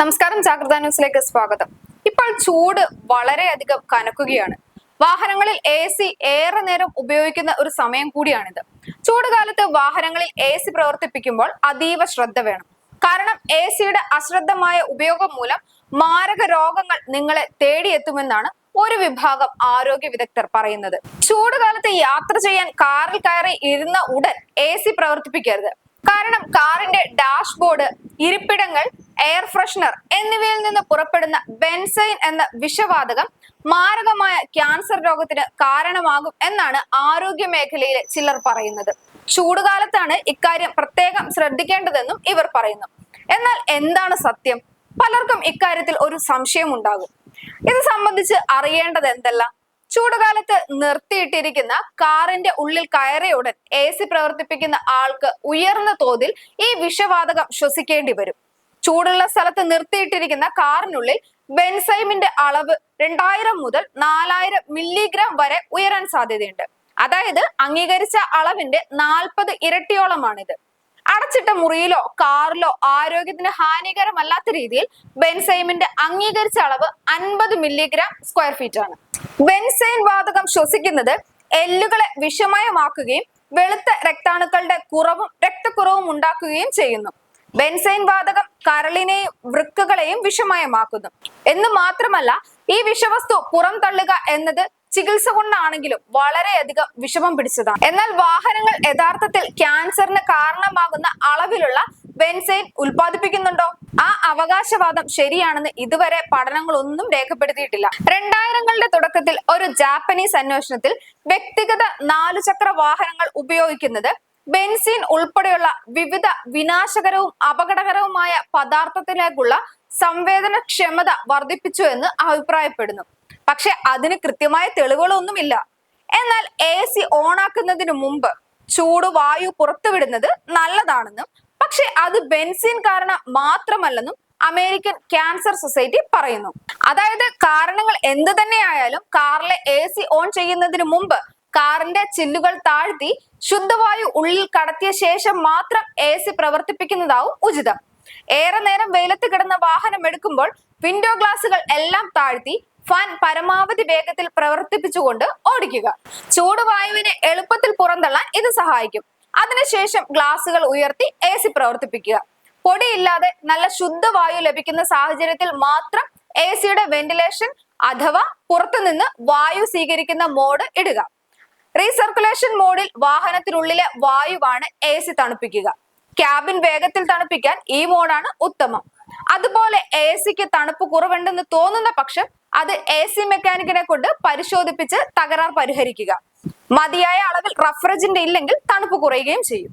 നമസ്കാരം ജാഗ്രത ന്യൂസിലേക്ക് സ്വാഗതം. ഇപ്പോൾ ചൂട് വളരെയധികം കനക്കുകയാണ്. വാഹനങ്ങളിൽ എ സി ഏറെ നേരം ഉപയോഗിക്കുന്ന ഒരു സമയം കൂടിയാണിത്. ചൂടുകാലത്ത് വാഹനങ്ങളിൽ എ സി പ്രവർത്തിപ്പിക്കുമ്പോൾ അതീവ ശ്രദ്ധ വേണം. കാരണം എ സിയുടെ അശ്രദ്ധമായ ഉപയോഗം മൂലം മാരക രോഗങ്ങൾ നിങ്ങളെ തേടിയെത്തുമെന്നാണ് ഒരു വിഭാഗം ആരോഗ്യ വിദഗ്ധർ പറയുന്നത്. ചൂടുകാലത്ത് യാത്ര ചെയ്യാൻ കാറിൽ കയറി ഇരുന്ന ഉടൻ എ സി പ്രവർത്തിപ്പിക്കരുത്. കാരണം കാറിന്റെ ഡാഷ്ബോർഡ് ഇരിപ്പിടങ്ങൾ എയർ ഫ്രഷ്നർ എന്നിവയിൽ നിന്ന് പുറപ്പെടുന്ന ബെൻസൈൻ എന്ന വിഷവാതകം മാരകമായ ക്യാൻസർ രോഗത്തിന് കാരണമാകും എന്നാണ് ആരോഗ്യ മേഖലയിലെ ചിലർ പറയുന്നത്. ചൂടുകാലത്താണ് ഇക്കാര്യം പ്രത്യേകം ശ്രദ്ധിക്കേണ്ടതെന്നും ഇവർ പറയുന്നു. എന്നാൽ എന്താണ് സത്യം? പലർക്കും ഇക്കാര്യത്തിൽ ഒരു സംശയം ഉണ്ടാകും ഇത് സംബന്ധിച്ച് അറിയേണ്ടത് എന്തെല്ലാം? ചൂടുകാലത്ത് നിർത്തിയിട്ടിരിക്കുന്ന കാറിന്റെ ഉള്ളിൽ കയറിയ ഉടൻ എ സി പ്രവർത്തിപ്പിക്കുന്ന ആൾക്ക് ഉയർന്ന തോതിൽ ഈ വിഷവാതകം ശ്വസിക്കേണ്ടി വരും. ചൂടുള്ള സ്ഥലത്ത് നിർത്തിയിട്ടിരിക്കുന്ന കാറിനുള്ളിൽ ബെൻസൈമിന്റെ അളവ് രണ്ടായിരം മുതൽ നാലായിരം മില്ലിഗ്രാം വരെ ഉയരാൻ സാധ്യതയുണ്ട്. അതായത് അംഗീകരിച്ച അളവിന്റെ നാൽപ്പത് ഇരട്ടിയോളമാണിത്. അടച്ചിട്ട മുറിയിലോ കാറിലോ ആരോഗ്യത്തിന് ഹാനികരമല്ലാത്ത രീതിയിൽ ബെൻസൈമിന്റെ അംഗീകരിച്ച അളവ് അൻപത് മില്ലിഗ്രാം സ്ക്വയർ ഫീറ്റ് ആണ് ബെൻസൈൻ വാതകം ശ്വസിക്കുന്നത് എല്ലുകളെ വിഷമയമാക്കുകയും വെളുത്ത രക്താണുക്കളുടെ കുറവും രക്തക്കുറവും ഉണ്ടാക്കുകയും ചെയ്യുന്നു. ബെൻസൈൻ വാതകം കരളിനെയും വൃക്കകളെയും വിഷമയമാക്കുന്നു. എന്ന് മാത്രമല്ല ഈ വിഷവസ്തു പുറം തള്ളുക എന്നത് ചികിത്സ കൊണ്ടാണെങ്കിലും വളരെയധികം വിഷമം പിടിച്ചതാണ്. എന്നാൽ വാഹനങ്ങൾ യഥാർത്ഥത്തിൽ ക്യാൻസറിന് കാരണമാകുന്ന അളവിലുള്ള ബെൻസൈൻ ഉൽപ്പാദിപ്പിക്കുന്നുണ്ടോ? ആ അവകാശവാദം ശരിയാണെന്ന് ഇതുവരെ പഠനങ്ങളൊന്നും രേഖപ്പെടുത്തിയിട്ടില്ല. രണ്ടായിരങ്ങളുടെ തുടക്കത്തിൽ ഒരു ജാപ്പനീസ് അന്വേഷണത്തിൽ വ്യക്തിഗത നാലുചക്ര വാഹനങ്ങൾ ഉപയോഗിക്കുന്നത് ബെൻസിൻ ഉൾപ്പെടെയുള്ള വിവിധ വിനാശകരവും അപകടകരവുമായ പദാർത്ഥത്തിലേക്കുള്ള സംവേദനക്ഷമത വർദ്ധിപ്പിച്ചു എന്ന് അഭിപ്രായപ്പെടുന്നു. പക്ഷെ അതിന് കൃത്യമായ തെളിവുകളൊന്നുമില്ല. എന്നാൽ എ സി ഓണാക്കുന്നതിന് മുമ്പ് ചൂട് വായു പുറത്തുവിടുന്നത് നല്ലതാണെന്നും പക്ഷെ അത് ബെൻസിൻ കാരണം മാത്രമല്ലെന്നും അമേരിക്കൻ ക്യാൻസർ സൊസൈറ്റി പറയുന്നു. അതായത് കാരണങ്ങൾ എന്ത് തന്നെയായാലും കാറിലെ എ സി ഓൺ ചെയ്യുന്നതിന് മുമ്പ് കാറിന്റെ ചില്ലുകൾ താഴ്ത്തി ശുദ്ധവായു ഉള്ളിൽ കടത്തിയ ശേഷം മാത്രം എ സി പ്രവർത്തിപ്പിക്കുന്നതാവും ഉചിതം. ഏറെ നേരം വെയിലത്ത് കിടന്ന വാഹനം എടുക്കുമ്പോൾ വിൻഡോ ഗ്ലാസുകൾ എല്ലാം താഴ്ത്തി ഫാൻ പരമാവധി വേഗത്തിൽ പ്രവർത്തിപ്പിച്ചുകൊണ്ട് ഓടിക്കുക. ചൂടുവായുവിനെ എളുപ്പത്തിൽ പുറന്തള്ളാൻ ഇത് സഹായിക്കും. അതിനുശേഷം ഗ്ലാസുകൾ ഉയർത്തി എ സി പ്രവർത്തിപ്പിക്കുക. പൊടിയില്ലാതെ നല്ല ശുദ്ധവായു ലഭിക്കുന്ന സാഹചര്യത്തിൽ മാത്രം എ സിയുടെ വെന്റിലേഷൻ അഥവാ പുറത്തുനിന്ന് വായു സ്വീകരിക്കുന്ന മോഡ് ഇടുക. റീസർക്കുലേഷൻ മോഡിൽ വാഹനത്തിനുള്ളിലെ വായുവാണ് എ സി തണുപ്പിക്കുക. ക്യാബിൻ വേഗത്തിൽ തണുപ്പിക്കാൻ ഈ മോഡാണ് ഉത്തമം. അതുപോലെ എ സിക്ക് തണുപ്പ് കുറവുണ്ടെന്ന് തോന്നുന്ന പക്ഷം അത് എ സി മെക്കാനിക്കിനെ കൊണ്ട് പരിശോധിപ്പിച്ച് തകരാർ പരിഹരിക്കുക. മതിയായ അളവിൽ റഫ്രിജന്റ് ഇല്ലെങ്കിൽ തണുപ്പ് കുറയുകയും ചെയ്യും.